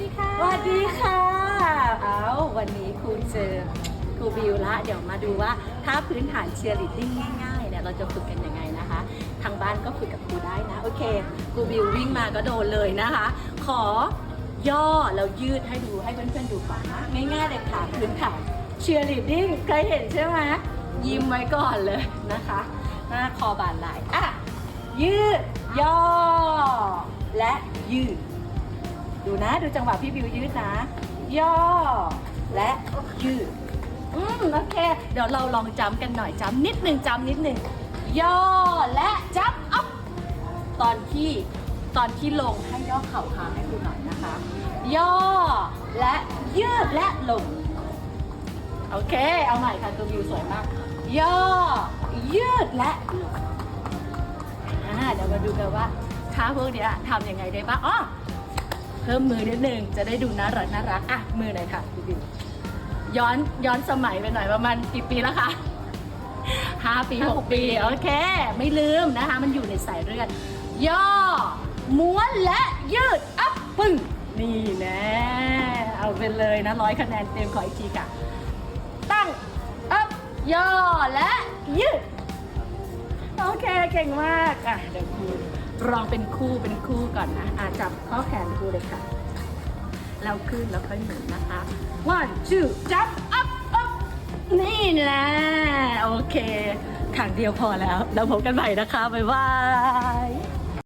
ดีค่ะสวัสดีค่ะ เอาวันนี้ครูเจอครูบิวละเดี๋ยวมาดูว่าถ้าพื้นฐานเชียร์ลีดดิ้งง่ายๆเนี่ยเราจะฝึกกันยังไงนะคะ ทางบ้านก็ฝึกกับครูได้นะ โอเคครูบิววิ่งมาก็โดนเลยนะคะ ขอย่อแล้วยืดให้ดูให้เพื่อนๆดูก่อนนะง่ายๆเลยค่ะพื้นฐานเชียร์ลีดดิ้งเคยเห็นใช่ไหมยิ้มไว้ก่อนเลยนะคะหน้าคอบานไหลอะยืดย่อและยืด ดูนะ ดูจังหวะพี่บิวยืดนะ ย่อ และยืด อืมโอเค เดี๋ยวเราลองจำกันหน่อยจำนิดหนึ่งจำนิดหนึ่งย่อและจำอัพตอนที่ตอนที่ลงให้ย่อเข่าค้างให้ดูหน่อยนะคะ ย่อและยืดและลง โอเค เอาใหม่ค่ะตัววิวสวยมาก ย่อ ยืดและลงอ่าเดี๋ยวมาดูกันว่าท่าพวกเนี้ยทำยังไงได้บ้างอ๋อ พิ่มมือนิดนึงจะได้ดูน่ารักน่ารักอะมือหน่อยค่ะพี่บิวย้อนย้อนสมัยไปหน่อยประมาณกี่ปีแล้วคะห้าปีหกปีโอเค ไม่ลืมนะคะ มันอยู่ในสายเลือดย่อ ม้วนและยืดอัพปึ้งนี่แน่เอาไปเลยนะร้อยคะแนนเต็มขออีกทีค่ะ ตั้งอัพย่อและยืด โอเค เก่งมากอะเดี๋ยวครู ลองเป็นคู่เป็นคู่ก่อนนะอาจับข้อแขนครูเลยค่ะแล้วขึ้นแล้วค่อยหมุนนะคะ one two jump up up นี่แหละโอเคขังเดียวพอแล้วแล้วพบกันใหม่นะคะ บ๊ายบาย